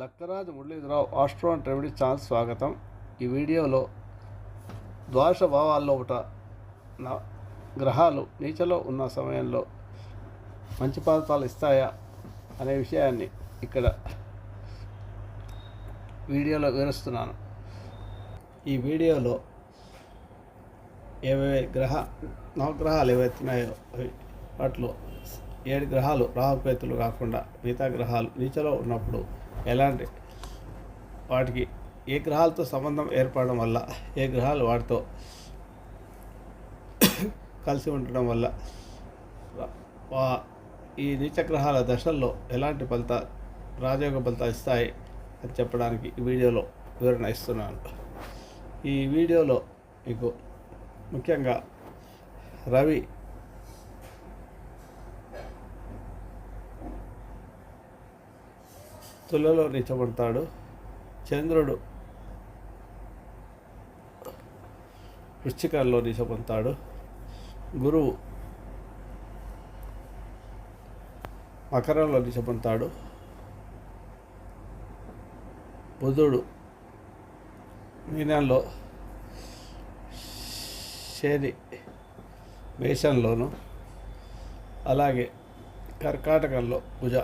Lakkaraju Muralidhararao astro remedy channel స్వాగతం. ఈ వీడియోలో ద్వాదశ భావాల్లో ఒకట నా గ్రహాలు నీచలో ఉన్న సమయంలో మంచి ఫలితాలు ఇస్తాయా అనే విషయాన్ని ఇక్కడ వీడియోలో వివరిస్తున్నాను. ఈ వీడియోలో ఏవే గ్రహ నవగ్రహాలు ఏవైతే ఉన్నాయో అవి వాటిలో ఏడు గ్రహాలు రాహుకేతులు కాకుండా మిగతా గ్రహాలు నీచలో ఉన్నప్పుడు ఎలాంటి? వాటికి ఏ గ్రహాలతో సంబంధం ఏర్పడడం వల్ల ఏ గ్రహాలు వాటితో కలిసి ఉండడం వల్ల ఈ నీచగ్రహాల దశల్లో ఎలాంటి ఫలిత రాజయోగ ఫలితాలు ఇస్తాయి అని చెప్పడానికి ఈ వీడియోలో వివరణ ఇస్తున్నాను. ఈ వీడియోలో మీకు ముఖ్యంగా రవి తులలో నిచ్చబడతాడు చంద్రుడు వృశ్చికంలో నిచ్చబడతాడు గురువు మకరంలో నిచ్చబడతాడు బుధుడు మీనంలో శని మేషంలోను. అలాగే కర్కాటకంలో భుజ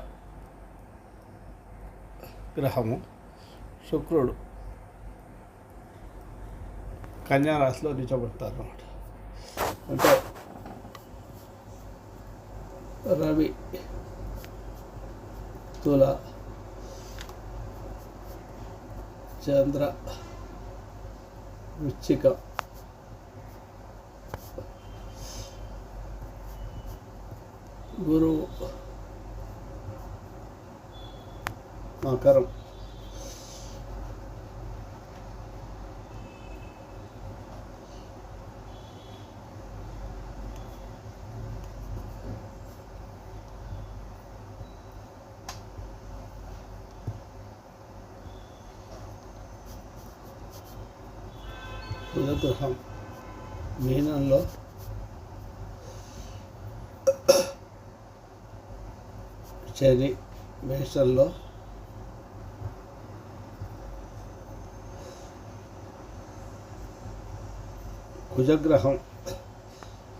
గ్రహము శుక్రుడు కన్యా రాశిలో నిలబడతారు అన్నమాట. అంటే రవి తుల చంద్ర వృచ్చిక గురువు మకరం బుధగృహం మీనంలో. శని మేషంలో. కుజగ్రహం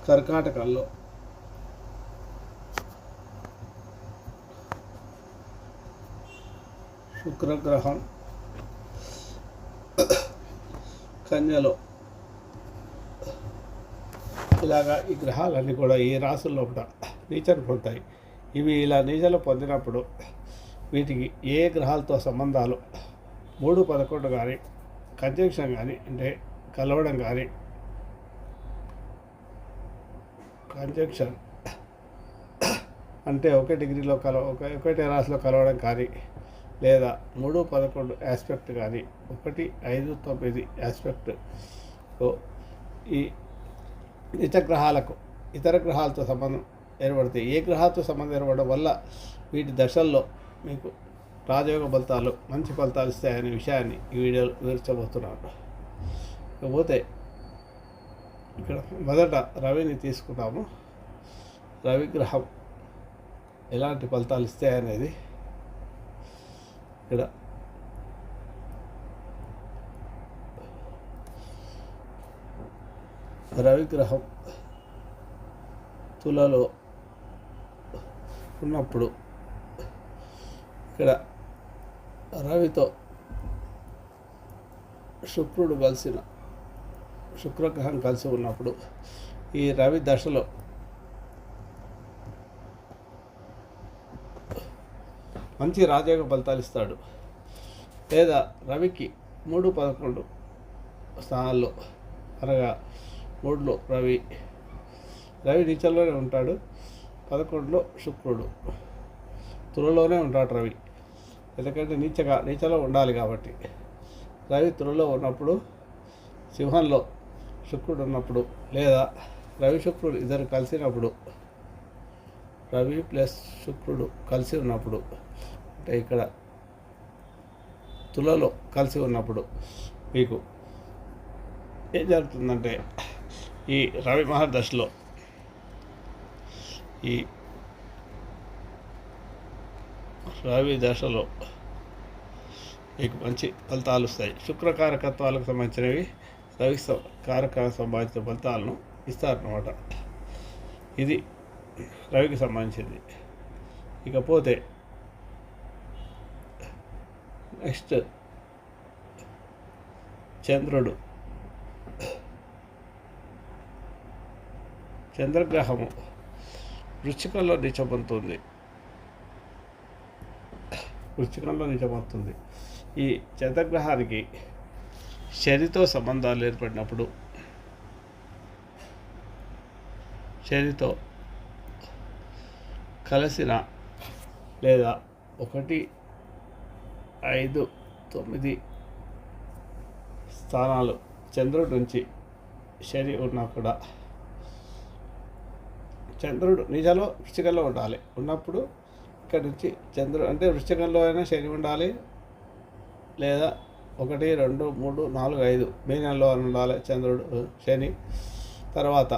కర్కాటకంలో. శుక్రగ్రహం కన్యలో. ఇలాగా ఈ గ్రహాలన్నీ కూడా ఈ రాసుల్లో కూడా నీచలు పొందుతాయి ఇవి ఇలా నీచలు పొందినప్పుడు వీటికి ఏ గ్రహాలతో సంబంధాలు? మూడు పదకొండు కానీ కంజంక్షన్ కానీ అంటే కలవడం కానీ కంజంక్షన్ అంటే ఒకే డిగ్రీలో కలవ ఒక ఒకటే రాశిలో కలవడం కానీ లేదా మూడు పదకొండు ఆస్పెక్ట్ కానీ ఒకటి ఐదు తొమ్మిది ఆస్పెక్ట్ ఈ ఇతర గ్రహాలకు ఇతర గ్రహాలతో సంబంధం ఏర్పడతాయి ఏ గ్రహాలతో సంబంధం ఏర్పడడం వల్ల వీటి దశల్లో మీకు రాజయోగ ఫలితాలు మంచి ఫలితాలు ఇస్తాయనే విషయాన్ని ఈ వీడియోలో వివరించబోతున్నాను. ఇకపోతే ఇక్కడ మొదట రవిని తీసుకున్నాము. రవిగ్రహం ఎలాంటి ఫలితాలు ఇస్తాయనేది ఇక్కడ రవిగ్రహం తులలో ఉన్నప్పుడు ఇక్కడ రవితో శుక్రుడు కలిసిన శుక్రగ్రహం కలిసి ఉన్నప్పుడు ఈ రవి దశలో మంచి రాజయోగ ఫలితాలు ఇస్తాడు. లేదా రవికి మూడు పదకొండు స్థానాల్లో అనగా మూడులో రవి రవి నీచల్లోనే ఉంటాడు పదకొండులో శుక్రుడు తులలోనే ఉంటాడు రవి. ఎందుకంటే నీచగా నీచలో ఉండాలి కాబట్టి. రవి తులలో ఉన్నప్పుడు సింహంలో శుక్రుడు ఉన్నప్పుడు లేదా రవి శుక్రుడు ఇద్దరు కలిసినప్పుడు రవి ప్లస్ శుక్రుడు కలిసి ఉన్నప్పుడు అంటే ఇక్కడ తులలో కలిసి ఉన్నప్పుడు మీకు ఏం జరుగుతుందంటే ఈ రవి మహర్దశలో ఈ రవి దశలో మీకు మంచి ఫలితాలు వస్తాయి. శుక్రకారకత్వాలకు సంబంధించినవి రవి కారక కారకాలకు సంబంధించిన ఫలితాలను ఇస్తారన్నమాట. ఇది రవికి సంబంధించింది. ఇకపోతే నెక్స్ట్ చంద్రుడు. చంద్రగ్రహము వృచ్చికంలో నిచమవుతుంది వృచ్చికంలో నిజమవుతుంది ఈ చంద్రగ్రహానికి శనితో సంబంధాలు ఏర్పడినప్పుడు శనితో కలిసిన లేదా ఒకటి ఐదు తొమ్మిది స్థానాలు చంద్రుడి నుంచి శని ఉన్నా కూడా చంద్రుడు నిజంలో వృశ్చికంలో ఉండాలి. ఉన్నప్పుడు ఇక్కడ నుంచి చంద్రుడు అంటే వృశ్చికంలో అయినా శని ఉండాలి లేదా ఒకటి రెండు మూడు నాలుగు ఐదు. మీనంలో ఉండాలి చంద్రుడు శని. తర్వాత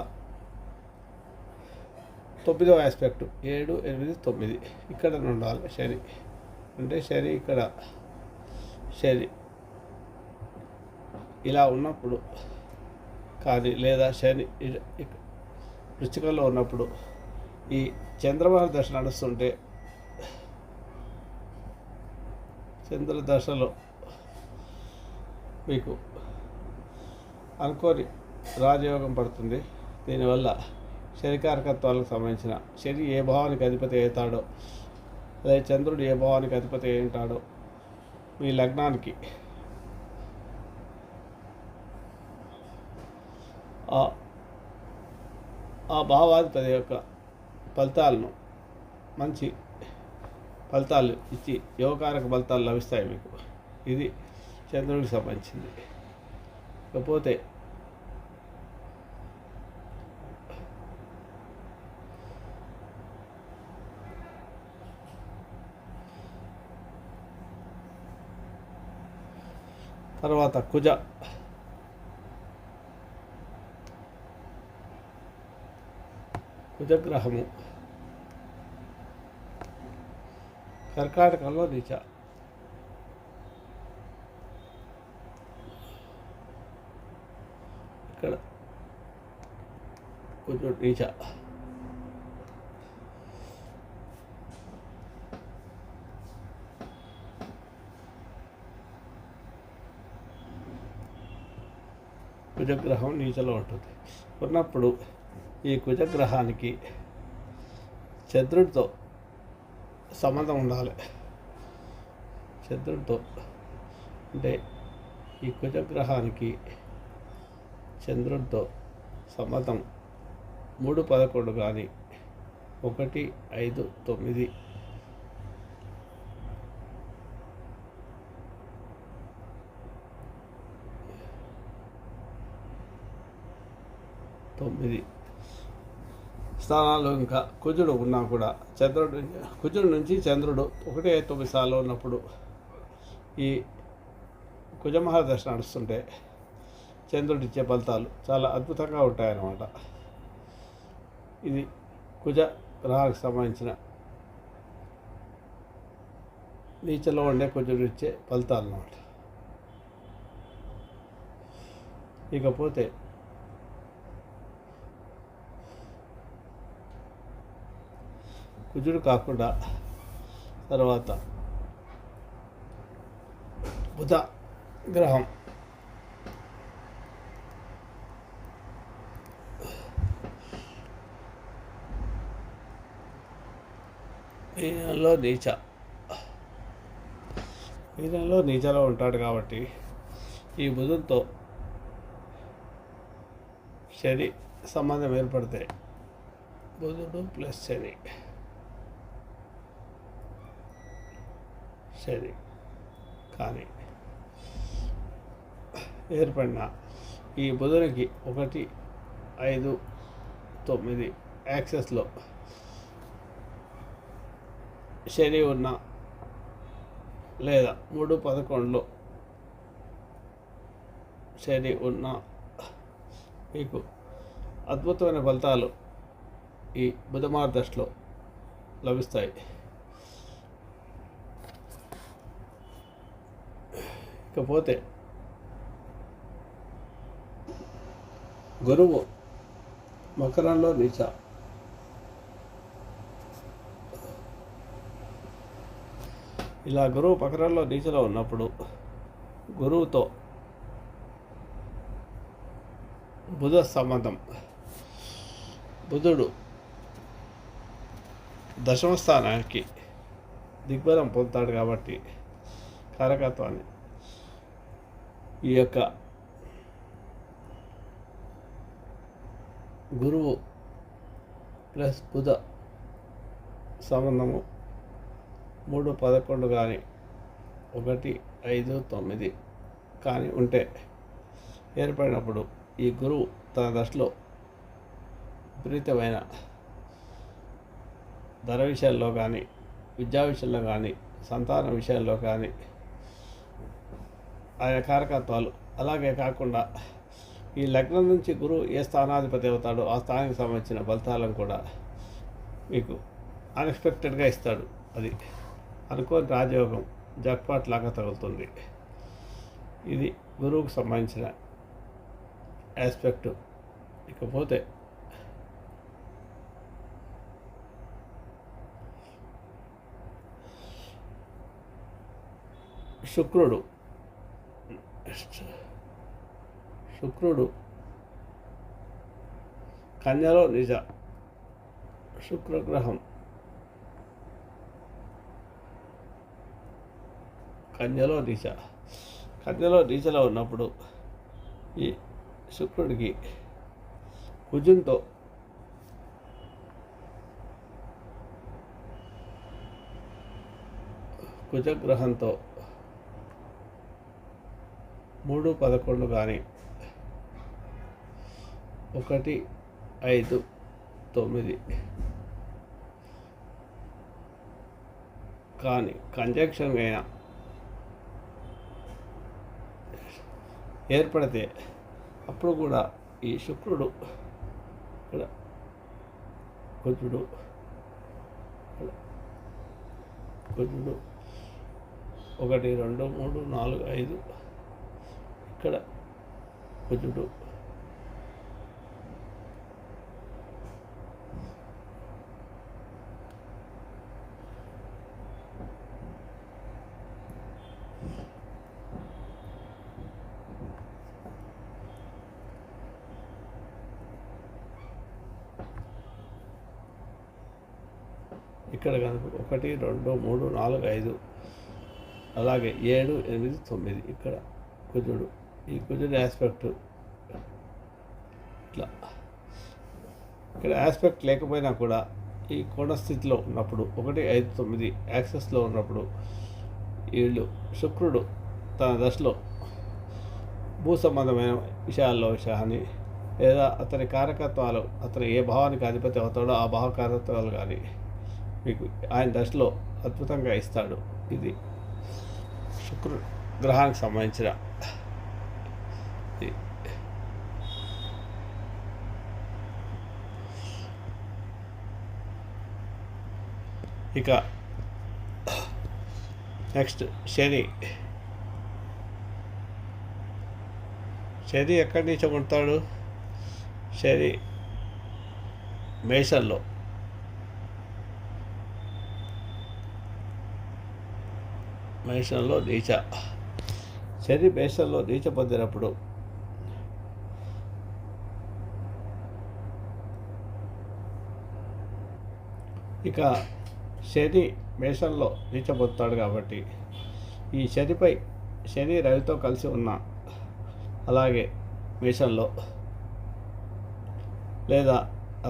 తొమ్మిదవ ఆస్పెక్ట్ ఏడు ఎనిమిది తొమ్మిది. ఇక్కడ ఉండాలి శని. అంటే శని ఇక్కడ. శని. ఇలా ఉన్నప్పుడు కానీ లేదా శని ఇ- ఉన్నప్పుడు ఈ చంద్రబాబు దశ నడుస్తుంటే చంద్ర దశలో మీకు అనుకోని రాజయోగం పడుతుంది. దీనివల్ల శనికారకత్వాలకు సంబంధించిన శని ఏ భావానికి అధిపతి అవుతాడో అదే చంద్రుడు ఏ భావానికి అధిపతి అయి ఉంటాడో మీ లగ్నానికి ఆ ఆ భావాధిపతి యొక్క ఫలితాలను మంచి ఫలితాలు ఇచ్చి యోగకారక ఫలితాలు లభిస్తాయి మీకు. ఇది చంద్రుడికి సంబంధించింది. ఇకపోతే తర్వాత కుజ. కుజగ్రహము. కర్కాటకంలో నీచ ఇక్కడ కొంచెం నీచ. కుజగ్రహం నీచలో ఉంటుంది. ఉన్నప్పుడు ఈ కుజగ్రహానికి చంద్రుడితో సంబంధం ఉండాలి. చంద్రుడితో అంటే ఈ కుజగ్రహానికి చంద్రుడితో సంబంధం మూడు పదకొండు కానీ ఒకటి ఐదు తొమ్మిది. తొమ్మిది. స్థానాల్లో ఇంకా కుజుడు ఉన్నా కూడా చంద్రుడు కుజుడు నుంచి చంద్రుడు ఒకటి ఐదు తొమ్మిది స్థానాలు ఉన్నప్పుడు ఈ కుజమహాదశ నడుస్తుంటే చంద్రుడిచ్చే ఫలితాలు చాలా అద్భుతంగా ఉంటాయన్నమాట. ఇది కుజ గ్రహానికి సంబంధించిన నీచలో ఉండే కొంచెం ఇచ్చే ఫలితాలు అన్నమాట. ఇకపోతే కుజుడు కాకుండా తర్వాత బుధ గ్రహం మీనంలో నీచ. మీనంలో నీచలో ఉంటాడు కాబట్టి ఈ బుధంతో శని సంబంధం ఏర్పడితే బుధుడు ప్లస్ శని. శని. కానీ ఏర్పడిన ఈ బుధునికి ఒకటి ఐదు తొమ్మిది యాక్సెస్లో శని ఉన్న లేదా మూడు పదకొండులో శని ఉన్న మీకు అద్భుతమైన ఫలితాలు ఈ బుధమార్దశలో లభిస్తాయి. ఇకపోతే గురువు మకరంలో నీచ ఇలా గురువు పకరంలో నీచలో ఉన్నప్పుడు గురువుతో బుధ సంబంధం. బుధుడు దశమ స్థానానికి దిగ్బలం పొందుతాడు కాబట్టి కారకత్వాన్ని ఈ యొక్క గురువు ప్లస్ బుధ సంబంధము మూడు పదకొండు కానీ ఒకటి ఐదు తొమ్మిది కానీ ఉంటే ఏర్పడినప్పుడు ఈ గురువు తన దశలో విపరీతమైన ధర విషయాల్లో కానీ విద్యా విషయంలో కానీ సంతాన విషయాల్లో కానీ ఆయన కారకత్వాలు అలాగే కాకుండా ఈ లగ్నం నుంచి గురువు ఏ స్థానాధిపతి అవుతాడో ఆ స్థానానికి సంబంధించిన ఫలితాలను కూడా మీకు అన్ఎక్స్పెక్టెడ్గా ఇస్తాడు. అది అనుకోని రాజయోగం జక్పాట్ లాగా తగులుతుంది. ఇది గురువుకు సంబంధించిన ఆస్పెక్టు ఇకపోతే శుక్రుడు శుక్రుడు కన్యలో నిజ శుక్రగ్రహం. కన్యలో నీచ కన్యలో నీచలో ఉన్నప్పుడు ఈ శుక్రుడికి కుజుంతో కుజగ్రహంతో మూడు పదకొండు కానీ ఒకటి ఐదు తొమ్మిది కానీ కంజక్షన్ అయినా ఏర్పడితే అప్పుడు కూడా ఈ శుక్రుడు ఇక్కడ కుజుడు కుజుడు ఒకటి రెండు మూడు నాలుగు ఐదు ఇక్కడ కుజుడు ఇక్కడ కనుక ఒకటి రెండు మూడు నాలుగు ఐదు అలాగే ఏడు ఎనిమిది తొమ్మిది ఇక్కడ కుజుడు. ఈ కుజుడు ఆస్పెక్ట్ ఇట్లా. ఇక్కడ ఆస్పెక్ట్ లేకపోయినా కూడా ఈ కోణ స్థితిలో ఉన్నప్పుడు ఒకటి ఐదు తొమ్మిది యాక్సెస్లో ఉన్నప్పుడు వీళ్ళు శుక్రుడు తన దశలో భూ సంబంధమైన విషయాల్లో విషయాన్ని లేదా అతని కారకత్వాలు అతను ఏ భావానికి అధిపతి అవుతాడో ఆ భావ కారకత్వాలు కానీ మీకు ఆయన దశలో అద్భుతంగా ఇస్తాడు. ఇది శుక్రు గ్రహానికి సంబంధించిన ఇక నెక్స్ట్ శని. శని ఎక్కడి నుంచి ఉంటాడు శని మేషంలో. మేషంలో నీచ. శని మేషంలో నీచ పొందినప్పుడు ఇక శని మేషంలో నీచ పొందుతాడు కాబట్టి ఈ శనిపై శని రవితో కలిసి ఉన్న అలాగే మేషంలో లేదా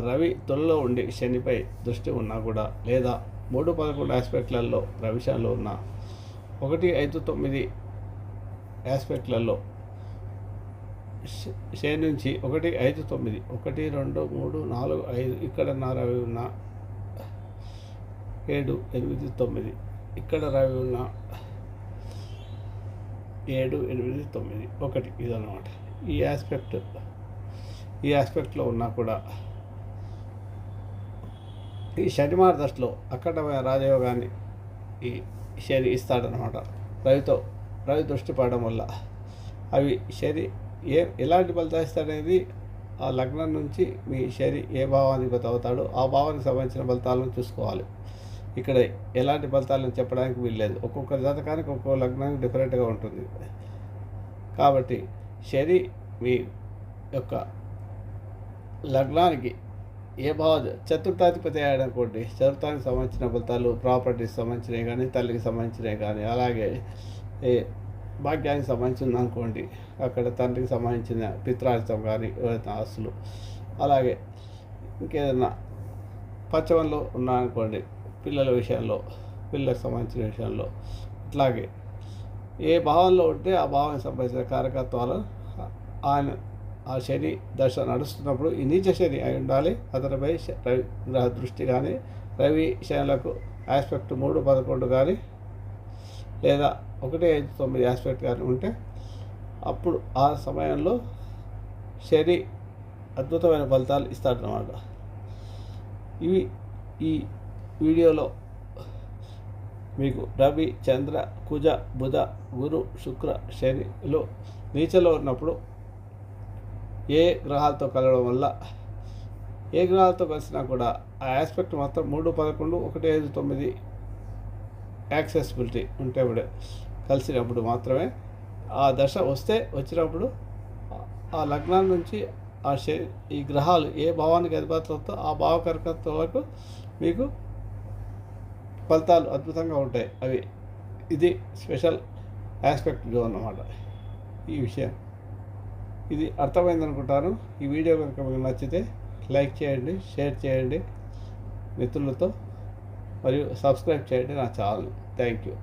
రవి తొలలో ఉండి శనిపై దృష్టి ఉన్నా కూడా లేదా మూడు పదకొండు ఆస్పెక్ట్లలో రవిషాలు ఉన్న ఒకటి ఐదు తొమ్మిది ఆస్పెక్ట్లలో షే నుంచి ఒకటి ఐదు తొమ్మిది ఒకటి రెండు మూడు నాలుగు ఐదు ఇక్కడ నా రవి ఉన్న ఏడు ఎనిమిది తొమ్మిది ఇక్కడ రవి ఉన్న ఏడు ఎనిమిది తొమ్మిది ఒకటి ఇదన్నమాట. ఈ ఆస్పెక్ట్ ఈ ఆస్పెక్ట్లో ఉన్నా కూడా ఈ శనివార దశలో అక్కడ రాజయోగాన్ని ఈ శని ఇస్తాడనమాట రవితో రవి దృష్టి పడడం వల్ల. అవి శరి ఏ ఎలాంటి ఫలితాలు ఇస్తాడనేది ఆ లగ్నం నుంచి మీ శని ఏ భావాధిపతి అవుతాడో ఆ భావానికి సంబంధించిన ఫలితాలను చూసుకోవాలి. ఇక్కడ ఎలాంటి ఫలితాలను చెప్పడానికి వీల్లేదు. ఒక్కొక్క జాతకానికి ఒక్కొక్క లగ్నానికి డిఫరెంట్గా ఉంటుంది. కాబట్టి శని మీ యొక్క లగ్నానికి ఏ భావ చతుర్థాధిపతి అయ్యాడనుకోండి చతుర్థానికి సంబంధించిన ఫలితాలు ప్రాపర్టీకి సంబంధించినవి కానీ తల్లికి సంబంధించినవి కానీ అలాగే ఏ భాగ్యానికి సంబంధించింది అనుకోండి అక్కడ తండ్రికి సంబంధించిన పిత్రార్థం కానీ ఏదైనా ఆస్తులు అలాగే ఇంకేదన్నా పచ్చవంలో ఉన్నాయనుకోండి పిల్లల విషయంలో పిల్లలకు సంబంధించిన విషయంలో అట్లాగే ఏ భావంలో ఉంటే ఆ భావానికి సంబంధించిన కారకత్వాలు ఆయన ఆ శని దశ నడుస్తున్నప్పుడు ఈ నీచ శని అయి ఉండాలి. అతనిపై రవి గ్రహ దృష్టి కానీ రవి శనులకు ఆస్పెక్ట్ మూడు పదకొండు కానీ లేదా ఒకటి ఐదు తొమ్మిది ఆస్పెక్ట్ కానీ ఉంటే అప్పుడు ఆ సమయంలో శని అద్భుతమైన ఫలితాలు ఇస్తాడనమాట ఇవి ఈ వీడియోలో మీకు రవి చంద్ర కుజ బుధ గురు శుక్ర శనిలో నీచలో ఉన్నప్పుడు ఏ గ్రహాలతో కలవడం వల్ల ఏ గ్రహాలతో కలిసినా కూడా ఆ ఆస్పెక్ట్ మాత్రం మూడు పదకొండు ఒకటి ఐదు తొమ్మిది యాక్సెసిబిలిటీ ఉంటే కలిసినప్పుడు మాత్రమే ఆ దశ వస్తే వచ్చినప్పుడు ఆ- లగ్నం లగ్నాల నుంచి ఆ శ ఈ గ్రహాలు ఏ భావానికి అధిపతులతో ఆ భావకర్కత్వాలకు మీకు ఫలితాలు అద్భుతంగా ఉంటాయి. అవి ఇది స్పెషల్ ఆస్పెక్ట్ జోన్ అన్నమాట ఈ విషయం. ఇది అర్థమైంది అనుకుంటాను ఈ వీడియో కనుక మీకు నచ్చితే లైక్ చేయండి షేర్ చేయండి మిత్రులతో మరియు సబ్స్క్రైబ్ చేయండి నా ఛానల్. Thank you.